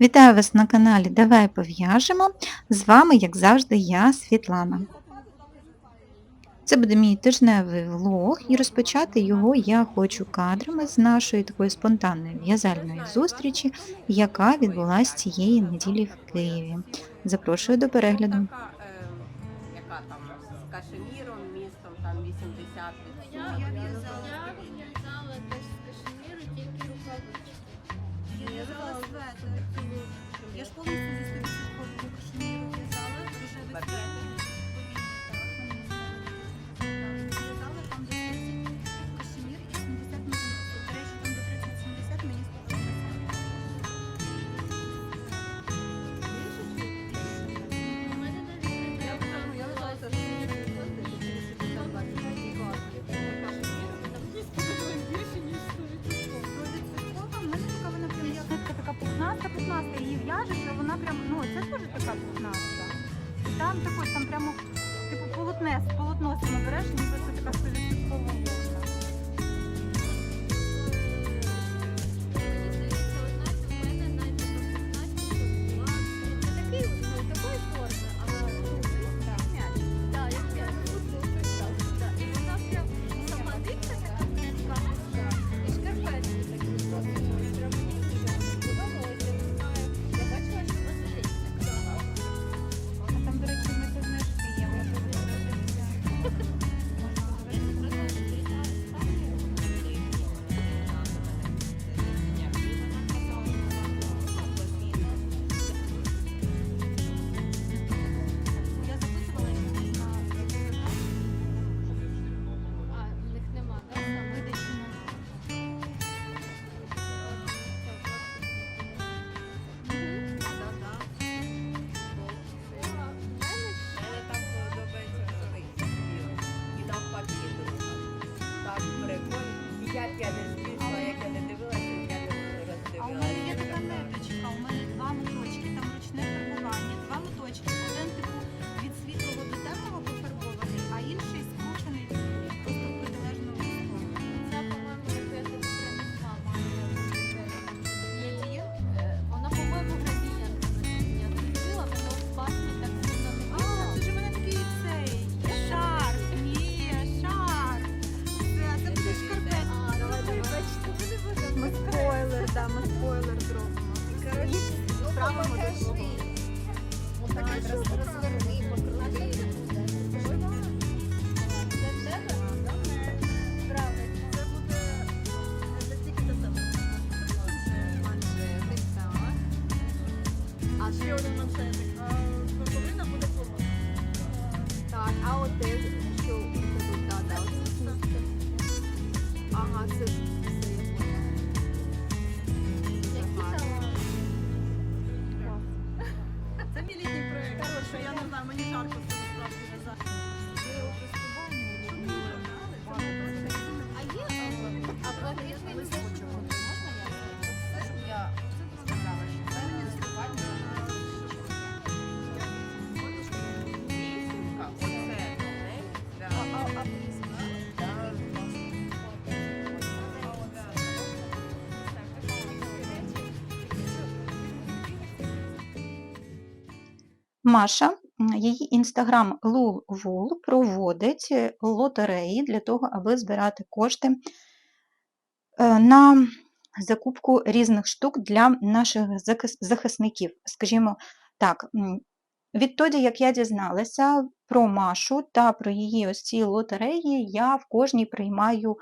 Вітаю вас на каналі Давай пов'яжемо. З вами, як завжди, я Світлана. Це буде мій тижневий влог, і розпочати його я хочу кадрами з нашої такої спонтанної в'язальної зустрічі, яка відбулася цієї неділі в Києві. Запрошую до перегляду. А вона прям, ну це теж така пухнаста. Там також, там прямо, типу полотне, полотно береш, ніби це така стовідсоткова розверни, Маша, її інстаграм Lulwool проводить е, лотереї для того, аби збирати кошти е, на закупку різних штук для наших захисників. Скажімо так, відтоді, як я дізналася про Машу та про її ось ці лотереї, я в кожній приймаю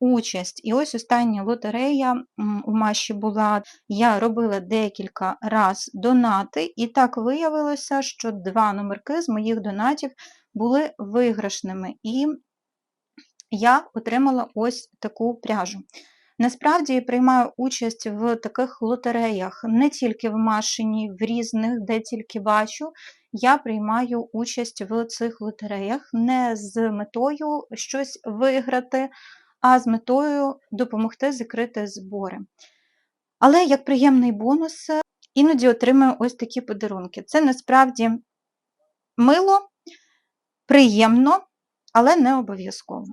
участь. І ось остання лотерея у Маші була я робила декілька раз донати, і так виявилося, що два номерки з моїх донатів були виграшними, і я отримала ось таку пряжу. Насправді приймаю участь в таких лотереях не тільки в Машині, в різних, де тільки бачу. Я приймаю участь в цих лотереях не з метою щось виграти, а з метою допомогти закрити збори. Але як приємний бонус, іноді отримую ось такі подарунки. Це насправді мило, приємно, але не обов'язково.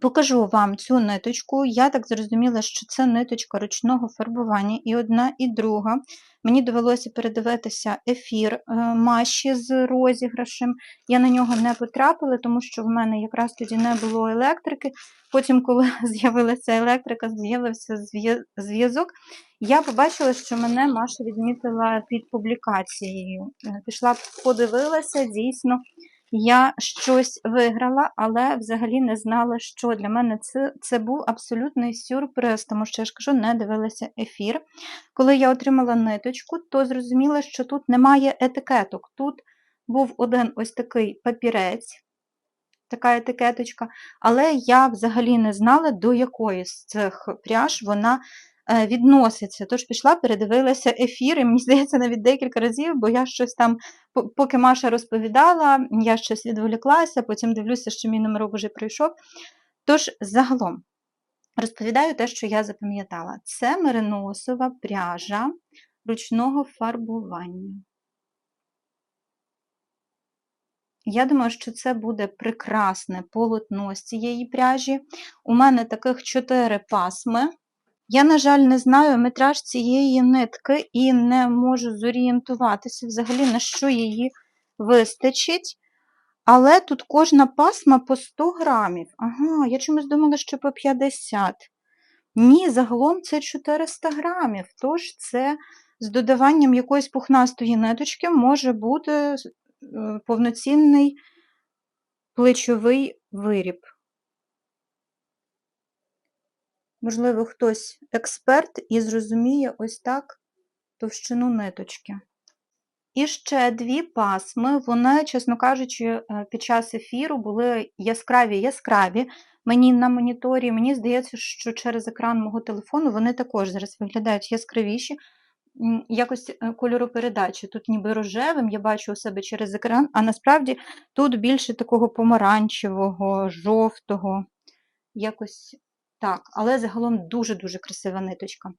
Покажу вам цю ниточку. Я так зрозуміла, що це ниточка ручного фарбування і одна, і друга. Мені довелося передивитися ефір е, Маші з розіграшем. Я на нього не потрапила, тому що в мене якраз тоді не було електрики. Потім, коли з'явилася електрика, з'явився зв'язок. Я побачила, що мене Маша відмітила під публікацією. Е, Пішла, подивилася, дійсно, я щось виграла, але взагалі не знала, що для мене це, це був абсолютний сюрприз, тому що я ж кажу, не дивилася ефір. Коли я отримала ниточку, то зрозуміла, що тут немає етикеток. Тут був один ось такий папірець, така етикеточка, але я взагалі не знала, до якої з цих пряж вона відноситься. Тож пішла, передивилася ефір, і мені здається, навіть декілька разів, бо я щось там, поки Маша розповідала, я щось відволіклася, потім дивлюся, що мій номерок вже прийшов. Тож, загалом, розповідаю те, що я запам'ятала. Це мериносова пряжа ручного фарбування. Я думаю, що це буде прекрасне полотно з цієї пряжі. У мене таких чотири пасми. Я, на жаль, не знаю метраж цієї нитки і не можу зорієнтуватися взагалі, на що її вистачить. Але тут кожна пасма по 100 грамів. Ага, я чомусь думала, що по 50. Ні, загалом це 400 грамів. Тож це з додаванням якоїсь пухнастої ниточки може бути е, повноцінний плечовий виріб. Можливо, хтось експерт і зрозуміє ось так товщину ниточки. І ще дві пасми, вони, чесно кажучи, е, під час ефіру були яскраві яскраві. Мені на моніторі, мені здається, що через екран мого телефону вони також зараз виглядають яскравіші. Якось е, кольоропередачі. Тут ніби рожевим, я бачу у себе через екран, а насправді тут більше такого помаранчевого, жовтого. Якось так, але загалом дуже-дуже красива ниточка.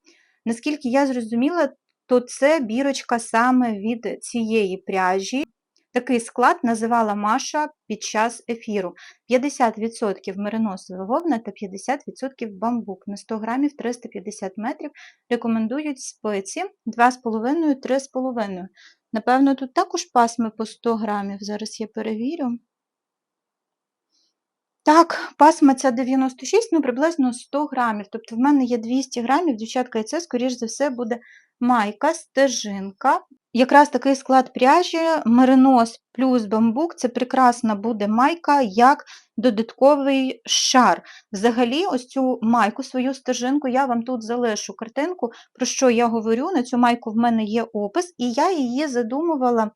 Наскільки я зрозуміла, то це бірочка саме від цієї пряжі. Такий склад називала Маша під час ефіру. 50% мериносова вовна та 50% бамбук. На 100 грамів 350 метрів рекомендують спиці 2,5-3,5. Напевно, тут також пасми по 100 грамів. Зараз я перевірю. Так, пасма ця 96, ну приблизно 100 грамів. Тобто в мене є 200 грамів, дівчатка, і це, скоріш за все, буде майка, стежинка. Якраз такий склад пряжі, меринос плюс бамбук це прекрасна буде майка як додатковий шар. Взагалі, ось цю майку, свою стежинку, я вам тут залишу картинку, про що я говорю. На цю майку в мене є опис, і я її задумувала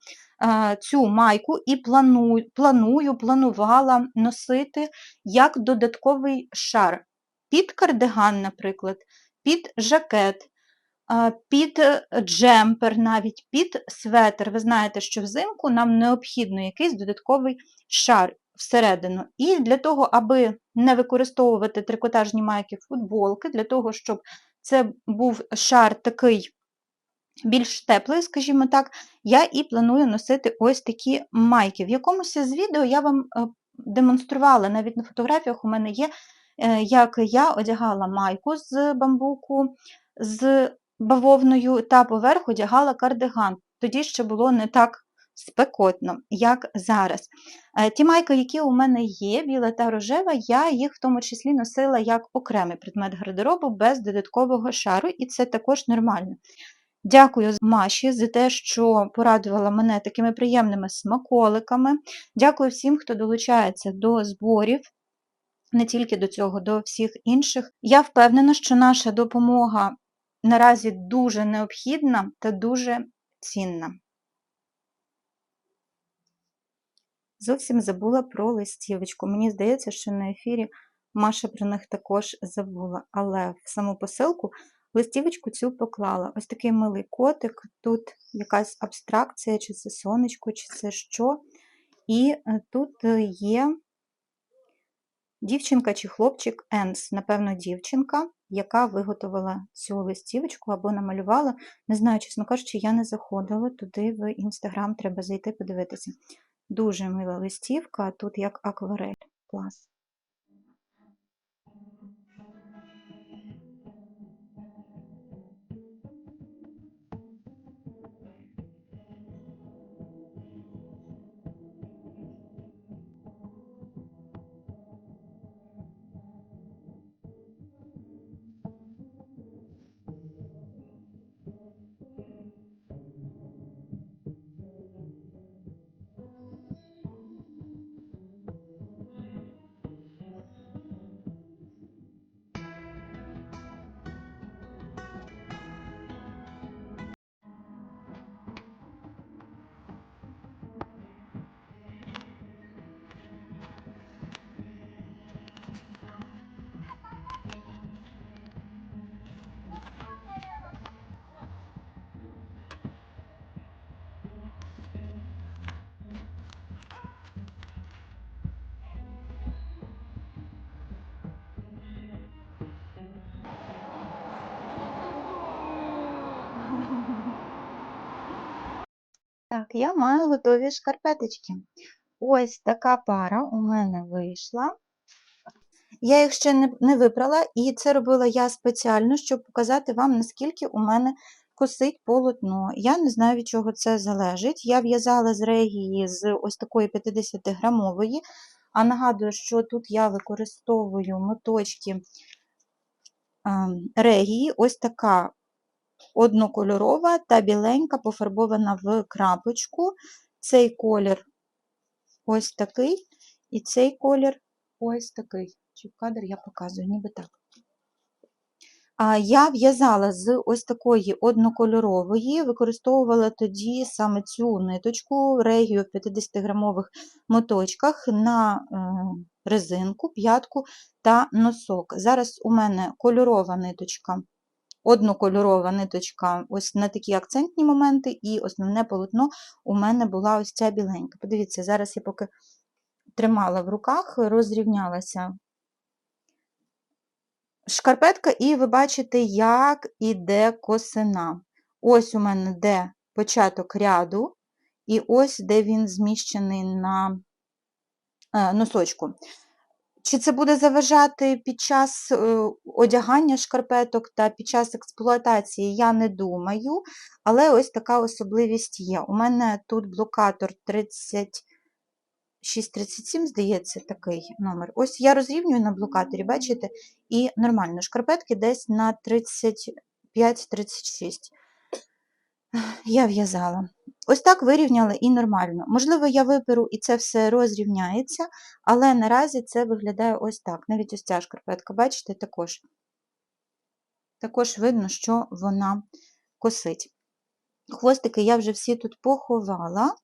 цю майку і планую, планую, планувала носити як додатковий шар. Під кардиган, наприклад, під жакет, під е, джемпер, навіть під светр. Ви знаєте, що взимку нам необхідно якийсь додатковий шар всередину. І для того, аби не використовувати трикотажні майки футболки, для того, щоб це був шар такий більш теплий, скажімо так, я і планую носити ось такі майки. В якомусь з відео я вам е, демонструвала, навіть на фотографіях у мене є, е, як я одягала майку з бамбуку, з бавовною та поверх одягала кардиган. Тоді ще було не так спекотно, як зараз. Е, Ті майки, які у мене є, біла та рожева, я їх в тому числі носила як окремий предмет гардеробу без додаткового шару, і це також нормально. Дякую Маші за те, що порадувала мене такими приємними смаколиками. Дякую всім, хто долучається до зборів, не тільки до цього, до всіх інших. Я впевнена, що наша допомога наразі дуже необхідна та дуже цінна. Зовсім забула про листівочку. Мені здається, що на ефірі Маша про них також забула, але в саму посилку листівочку цю поклала. Ось такий милий котик, тут якась абстракція, чи це сонечко, чи це що. І е, тут е, є дівчинка чи хлопчик Енс, напевно, дівчинка, яка виготовила цю листівочку або намалювала. Не знаю, чесно кажучи, я не заходила туди в інстаграм, треба зайти подивитися. Дуже мила листівка, тут як акварель. Клас. Я маю готові шкарпеточки. Ось така пара у мене вийшла. Я їх ще не, випрала, і це робила я спеціально, щоб показати вам, наскільки у мене косить полотно. Я не знаю, від чого це залежить. Я в'язала з регії з ось такої 50-грамової, а нагадую, що тут я використовую моточки ем, регії, ось така однокольорова та біленька, пофарбована в крапочку. Цей колір ось такий, і цей колір ось такий. Чи в кадр я показую, ніби так. Я в'язала з ось такої однокольорової, використовувала тоді саме цю ниточку регію в 50-грамових моточках на е, резинку, п'ятку та носок. Зараз у мене кольорова ниточка, однокольорова ниточка ось на такі акцентні моменти, і основне полотно у мене була ось ця біленька. Подивіться, зараз я поки тримала в руках, розрівнялася шкарпетка, і ви бачите, як іде косина. Ось у мене де початок ряду, і ось де він зміщений на е, носочку. Чи це буде заважати під час е, одягання шкарпеток та під час експлуатації, я не думаю, але ось така особливість є. У мене тут блокатор 3637, здається, такий номер. Ось я розрівнюю на блокаторі, бачите, і нормально. Шкарпетки десь на 35-36 я в'язала. Ось так вирівняла і нормально. Можливо, я виперу і це все розрівняється, але наразі це виглядає ось так. Навіть ось ця шкарпетка, бачите, також. Також видно, що вона косить. Хвостики я вже всі тут поховала.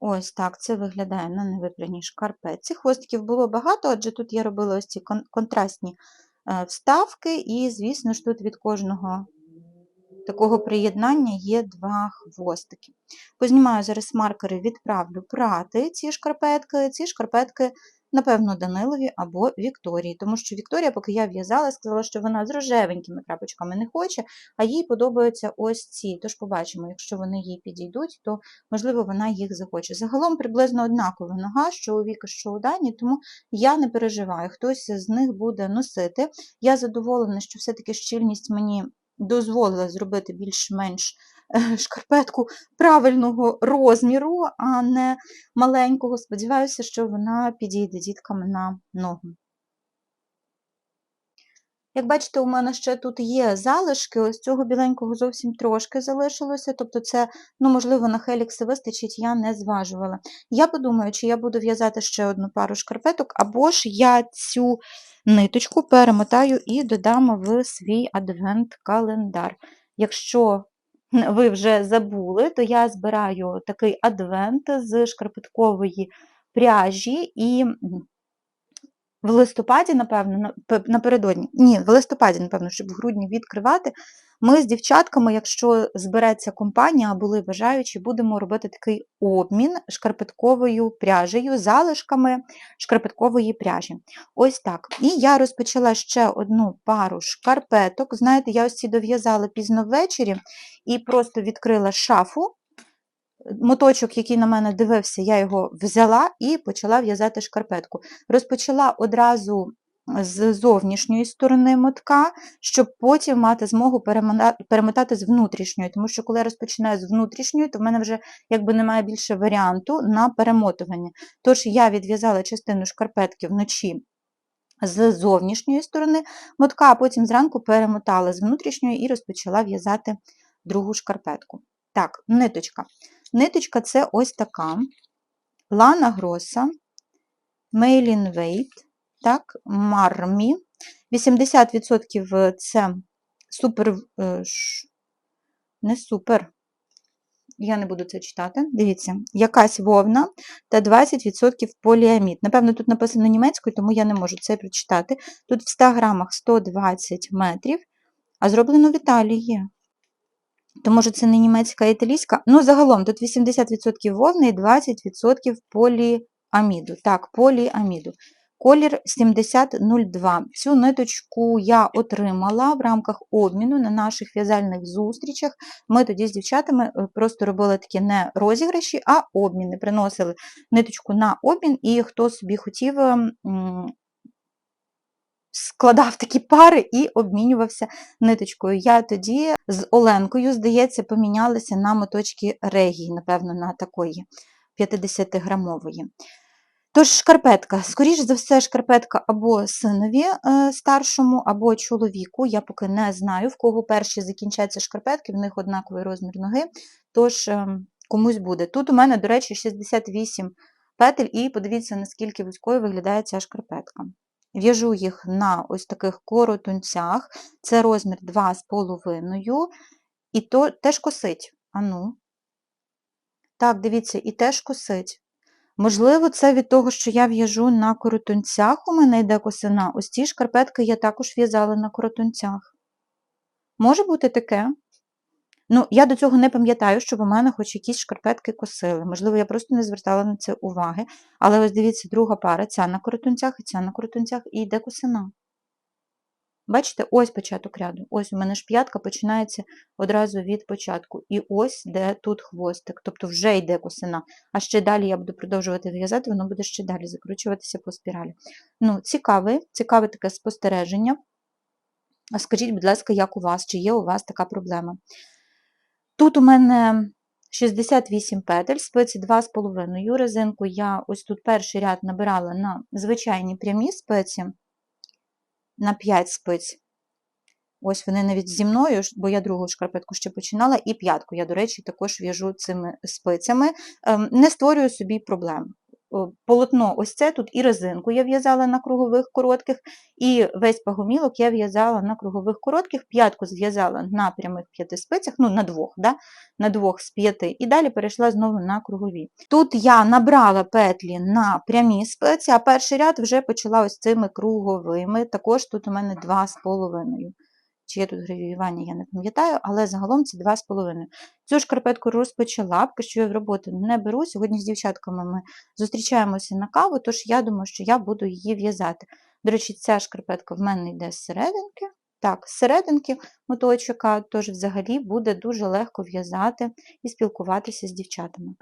Ось так це виглядає на невипряній шкарпетці. Хвостиків було багато, адже тут я робила ось ці кон- контрастні е, вставки, і, звісно ж, тут від кожного такого приєднання є два хвостики. Познімаю зараз маркери, відправлю прати ці шкарпетки. Ці шкарпетки, напевно, Данилові або Вікторії, тому що Вікторія, поки я в'язала, сказала, що вона з рожевенькими крапочками не хоче, а їй подобаються ось ці. Тож побачимо, якщо вони їй підійдуть, то, можливо, вона їх захоче. Загалом приблизно однакова нога, що у Віки, що у Дані, тому я не переживаю, хтось з них буде носити. Я задоволена, що все-таки щільність мені дозволила зробити більш-менш е, шкарпетку правильного розміру, а не маленького. Сподіваюся, що вона підійде діткам на ногу. Як бачите, у мене ще тут є залишки, ось цього біленького зовсім трошки залишилося, тобто це, ну, можливо, на хелікси вистачить, я не зважувала. Я подумаю, чи я буду в'язати ще одну пару шкарпеток, або ж я цю ниточку перемотаю і додам в свій адвент-календар. Якщо ви вже забули, то я збираю такий адвент з шкарпеткової пряжі і в листопаді, напевно, напередодні, ні, в листопаді, напевно, щоб в грудні відкривати, ми з дівчатками, якщо збереться компанія, були бажаючі, будемо робити такий обмін шкарпетковою пряжею, залишками шкарпеткової пряжі. Ось так. І я розпочала ще одну пару шкарпеток. Знаєте, я ось ці дов'язала пізно ввечері і просто відкрила шафу. Моточок, який на мене дивився, я його взяла і почала в'язати шкарпетку. Розпочала одразу з зовнішньої сторони мотка, щоб потім мати змогу перемотати з внутрішньої, тому що коли я розпочинаю з внутрішньої, то в мене вже якби немає більше варіанту на перемотування. Тож я відв'язала частину шкарпетки вночі з зовнішньої сторони мотка, а потім зранку перемотала з внутрішньої і розпочала в'язати другу шкарпетку. Так, ниточка. Ниточка це ось така. Лана Гроса, Мейлін Вейт, так, Мармі. 80% це супер, е, не супер, я не буду це читати. Дивіться, якась вовна та 20% поліамід. Напевно, тут написано німецькою, тому я не можу це прочитати. Тут в 100 грамах 120 метрів, а зроблено в Італії. То, може, це не німецька, а італійська. Ну, загалом, тут 80% вовни і 20% поліаміду. Так, поліаміду. Колір 7002. Цю ниточку я отримала в рамках обміну на наших в'язальних зустрічах. Ми тоді з дівчатами е, просто робили такі не розіграші, а обміни. Приносили ниточку на обмін, і хто собі хотів, м, складав такі пари і обмінювався ниточкою. Я тоді з Оленкою, здається, помінялися на моточки регії, напевно, на такої 50-грамової. Тож шкарпетка, скоріш за все, шкарпетка або синові е, старшому, або чоловіку. Я поки не знаю, в кого перші закінчаться шкарпетки, в них однаковий розмір ноги. Тож е, комусь буде. Тут у мене, до речі, 68 петель, і подивіться, наскільки вузькою виглядає ця шкарпетка. В'яжу їх на ось таких коротунцях. Це розмір 2,5. І то теж косить. Ану. Так, дивіться, і теж косить. Можливо, це від того, що я в'яжу на коротунцях, у мене йде косина. Ось ці шкарпетки я також в'язала на коротунцях. Може бути таке? Ну, я до цього не пам'ятаю, щоб у мене хоч якісь шкарпетки косили. Можливо, я просто не звертала на це уваги. Але ось дивіться, друга пара, ця на коротунцях і ця на коротунцях, і йде косина. Бачите, ось початок ряду. Ось у мене ж п'ятка починається одразу від початку. І ось де тут хвостик, тобто вже йде косина. А ще далі я буду продовжувати в'язати, воно буде ще далі закручуватися по спіралі. Ну, цікаве, цікаве таке спостереження. Скажіть, будь ласка, як у вас, чи є у вас така проблема? Тут у мене 68 петель, спиці 2,5. Резинку я ось тут перший ряд набирала на звичайні прямі спиці, на 5 спиць. Ось вони навіть зі мною, бо я другу шкарпетку ще починала, і п'ятку. Я, до речі, також в'яжу цими спицями. Ем, Не створюю собі проблем. Полотно ось це тут і резинку я в'язала на кругових коротких, і весь пагомілок я в'язала на кругових коротких, п'ятку зв'язала на прямих п'яти спицях, ну на двох, да? на двох з п'яти, і далі перейшла знову на кругові. Тут я набрала петлі на прямі спиці, а перший ряд вже почала ось цими круговими, також тут у мене два з половиною. Чи є тут гравіювання, я не пам'ятаю, але загалом це 2,5. Цю шкарпетку розпочала, поки що я в роботу не беру. Сьогодні з дівчатками ми зустрічаємося на каву, тож я думаю, що я буду її в'язати. До речі, ця шкарпетка в мене йде з серединки. Так, з серединки моточка, тож взагалі буде дуже легко в'язати і спілкуватися з дівчатами.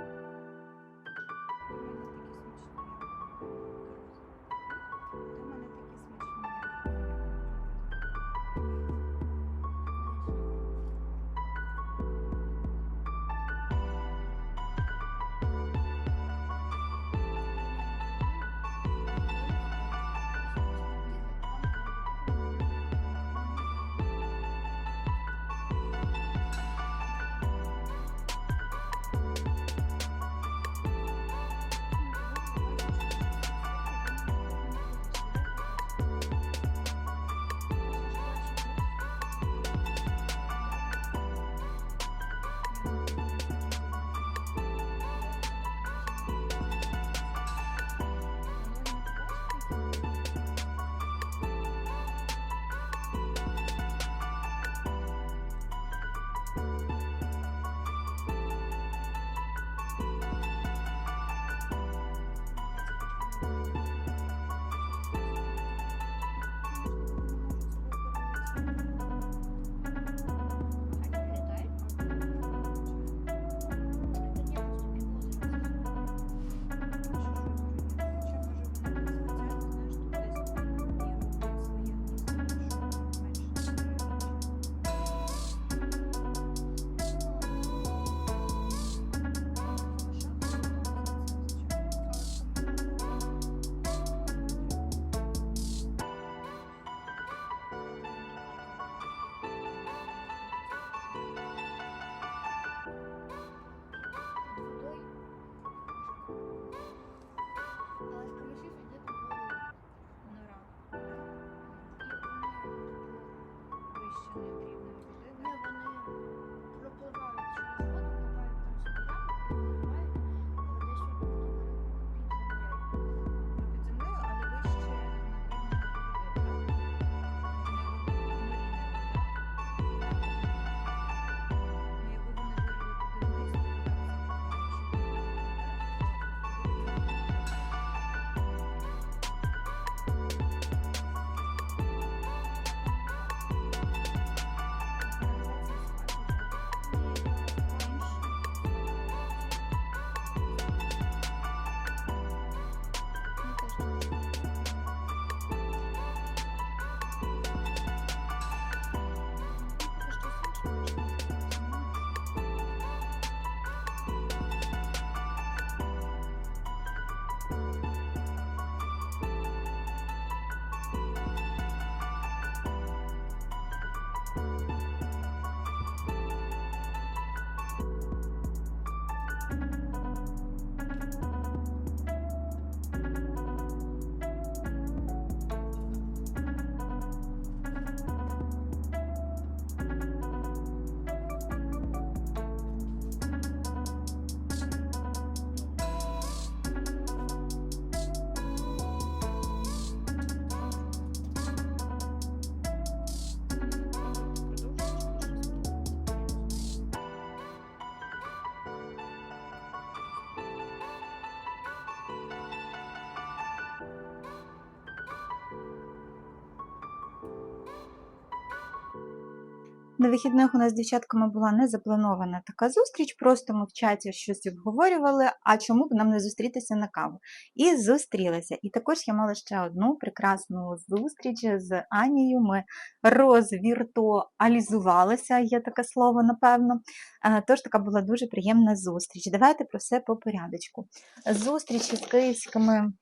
На вихідних у нас з дівчатками була не запланована така зустріч, просто ми в чаті щось обговорювали, а чому б нам не зустрітися на каву. І зустрілися. І також я мала ще одну прекрасну зустріч з Анією. Ми розвіртуалізувалися, є таке слово, напевно. Е, Тож така була дуже приємна зустріч. Давайте про все по порядочку. Зустрічі з київськими.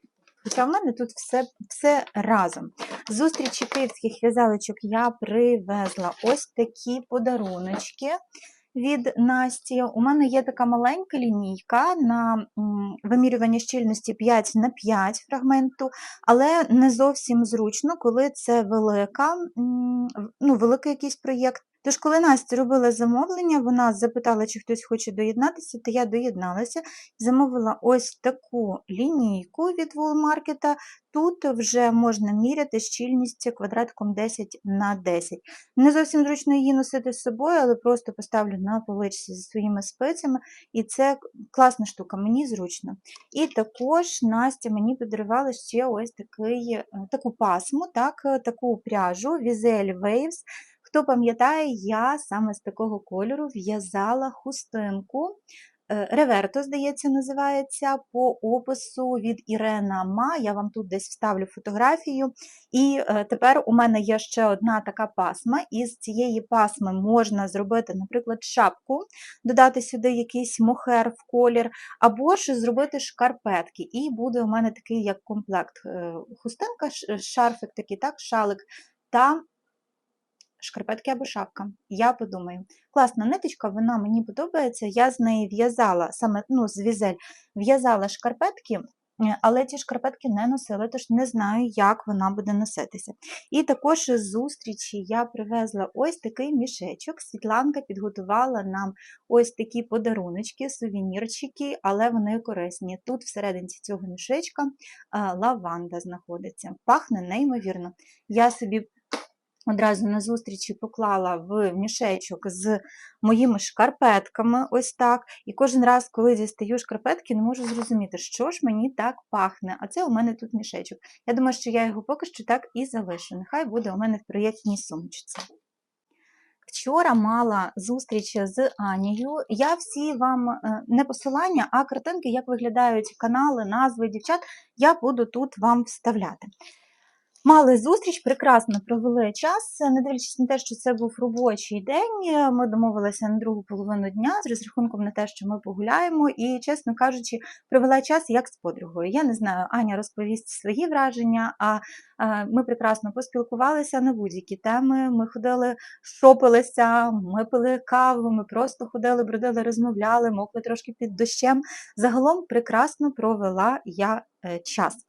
Хоча в мене тут все, все разом. Зустрічі київських в'язалочок я привезла ось такі подаруночки від Насті. У мене є така маленька лінійка на вимірювання щільності 5 на 5 фрагменту, але не зовсім зручно, коли це велика, ну, великий якийсь проєкт. Тож, коли Настя робила замовлення, вона запитала, чи хтось хоче доєднатися, то я доєдналася, замовила ось таку лінійку від Woolmarket. Тут вже можна міряти щільність квадратиком 10 на 10. Не зовсім зручно її носити з собою, але просто поставлю на поличці зі своїми спицями, і це класна штука, мені зручно. І також Настя мені подарувала ще ось такий, е, таку пасму, так, е, таку пряжу Vizel Waves. Хто пам'ятає, я саме з такого кольору в'язала хустинку. е, Реверто, здається, називається по опису від Ірена Ма. Я вам тут десь вставлю фотографію. І е, тепер у мене є ще одна така пасма. Із цієї пасми можна зробити, наприклад, шапку, додати сюди якийсь мохер в колір, або ж зробити шкарпетки. І буде у мене такий як комплект е, хустинка, шарфик такий, так, шалик та шкарпетки або шапка. Я подумаю. Класна ниточка, вона мені подобається. Я з неї в'язала, саме ну, з візель, в'язала шкарпетки, е, але ті шкарпетки не носила, тож не знаю, як вона буде носитися. І також із зустрічі я привезла ось такий мішечок. Світланка підготувала нам ось такі подаруночки, сувенірчики, але вони корисні. Тут всередині цього мішечка лаванда знаходиться. Пахне неймовірно. Я собі одразу на зустрічі поклала в мішечок з моїми шкарпетками, ось так. І кожен раз, коли дістаю шкарпетки, не можу зрозуміти, що ж мені так пахне. А це у мене тут мішечок. Я думаю, що я його поки що так і залишу. Нехай буде у мене в проєктній сумочці. Вчора мала зустріч з Анією. Я всі вам е, не посилання, а картинки, як виглядають канали, назви дівчат, я буду тут вам вставляти. Мали зустріч, прекрасно провели час, не дивлячись на те, що це був робочий день. Ми домовилися на другу половину дня з розрахунком на те, що ми погуляємо, і, чесно кажучи, провела час як з подругою. Я не знаю, Аня розповість свої враження, а ми прекрасно поспілкувалися на будь-які теми. Ми ходили, шопилися, ми пили каву, ми просто ходили, бродили, розмовляли, мокли трошки під дощем. Загалом прекрасно провела я е, час.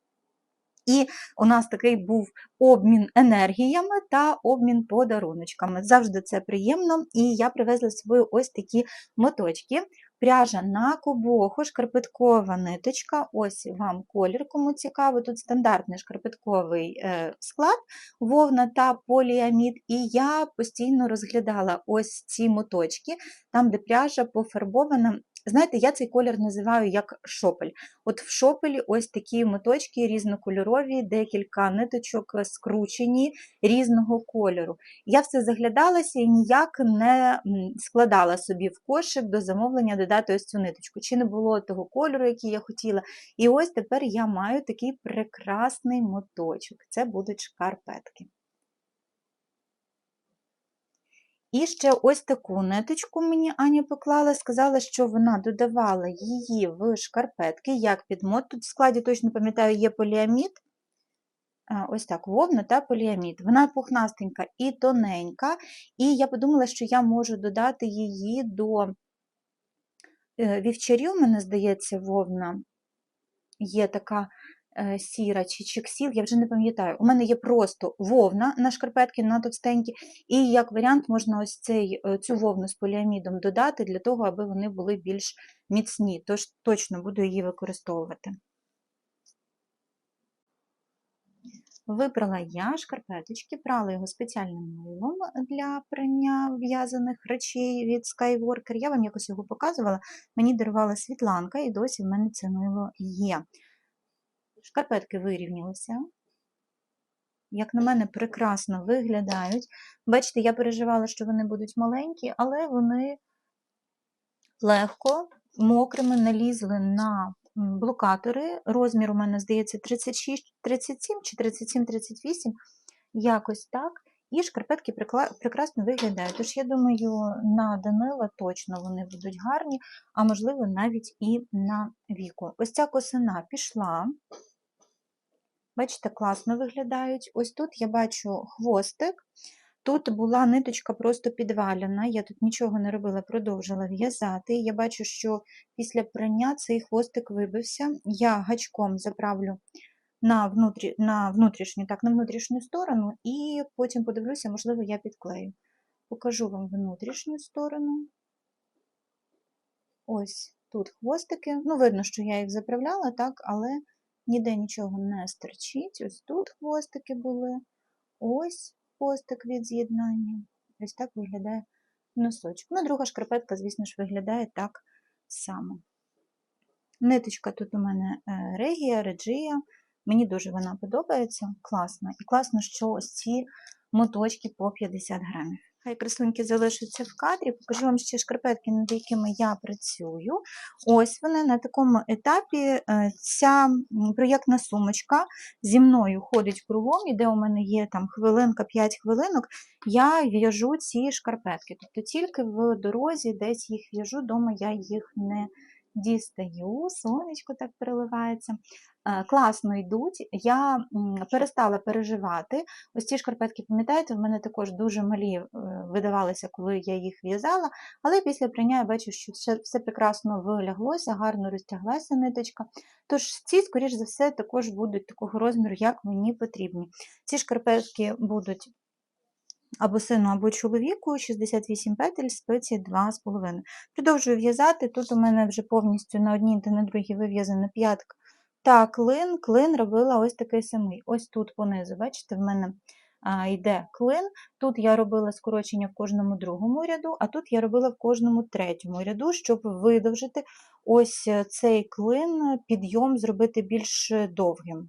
І у нас такий був обмін енергіями та обмін подаруночками. Завжди це приємно. І я привезла з собою ось такі моточки. Пряжа на кобоху, шкарпеткова ниточка. Ось вам колір, кому цікаво. Тут стандартний шкарпетковий е, склад, вовна та поліамід. І я постійно розглядала ось ці моточки, там, де пряжа пофарбована. Знаєте, я цей колір називаю як шопель. От в шопелі ось такі моточки різнокольорові, декілька ниточок скручені різного кольору. Я все заглядалася і ніяк не складала собі в кошик до замовлення додати ось цю ниточку. Чи не було того кольору, який я хотіла. І ось тепер я маю такий прекрасний моточок. Це будуть шкарпетки. І ще ось таку ниточку мені Аня поклала, сказала, що вона додавала її в шкарпетки, як підмот. Тут в складі точно пам'ятаю, є поліамід. Ось так, вовна та поліамід. Вона пухнастенька і тоненька, і я подумала, що я можу додати її до е, вівчарів, мене здається, вовна є така сіра чи чексіл, я вже не пам'ятаю. У мене є просто вовна на шкарпетки на товстенькі, і як варіант можна ось цей, е, цю вовну з поліамідом додати для того, аби вони були більш міцні. Тож точно буду її використовувати. Вибрала я шкарпеточки, прала його спеціальним милом для прання в'язаних речей від Skyworker. Я вам якось його показувала, мені дарувала Світланка, і досі в мене це мило є. Шкарпетки вирівнялися. як на мене, прекрасно виглядають. Бачите, я переживала, що вони будуть маленькі, але вони легко, мокрими налізли на блокатори. Розмір у мене, здається, 36, 37 чи 37-38, якось так. І шкарпетки прекрасно виглядають. Тож, я думаю, на Данила точно вони будуть гарні, а можливо, навіть і на віку. Ось ця косина пішла. Бачите, класно виглядають. Ось тут я бачу хвостик. Тут була ниточка просто підвалена, я тут нічого не робила, продовжила в'язати. Я бачу, що після прання цей хвостик вибився. Я гачком заправлю на, внутрі, на внутрішню, так, на внутрішню сторону, і потім подивлюся, можливо, я підклею. Покажу вам внутрішню сторону. Ось тут хвостики. Ну, видно, що я їх заправляла, так, але ніде нічого не стерчить. Ось тут хвостики були. Ось хвостик від з'єднання. Ось так виглядає носочок. Ну, друга шкарпетка, звісно ж, виглядає так само. Ниточка тут у мене е, регія, реджія. Мені дуже вона подобається, класна. І класно, що ось ці моточки по 50 грамів. Хай красунки залишаться в кадрі. Покажу вам ще шкарпетки, над якими я працюю. Ось вони на такому етапі. е, Ця проєктна сумочка зі мною ходить кругом, і де у мене є там хвилинка, 5 хвилинок, я в'яжу ці шкарпетки. Тобто тільки в дорозі десь їх в'яжу, дома я їх не дістаю, сонечко так переливається. Е, Класно йдуть. Я перестала переживати. Ось ці шкарпетки, пам'ятаєте, в мене також дуже малі е, видавалися, коли я їх в'язала, але після прання я бачу, що все, все прекрасно виляглося, гарно розтяглася ниточка. Тож ці, скоріш за все, також будуть такого розміру, як мені потрібні. Ці шкарпетки будуть або сину, або чоловіку, 68 петель, спиці 2,5. Продовжую в'язати. Тут у мене вже повністю на одній та на другій вив'язана п'ятка та клин. Клин робила ось такий самий. Ось тут понизу, бачите, в мене йде клин. Тут я робила скорочення в кожному другому ряду, а тут я робила в кожному третьому ряду, щоб видовжити ось е, цей клин, підйом зробити більш довгим.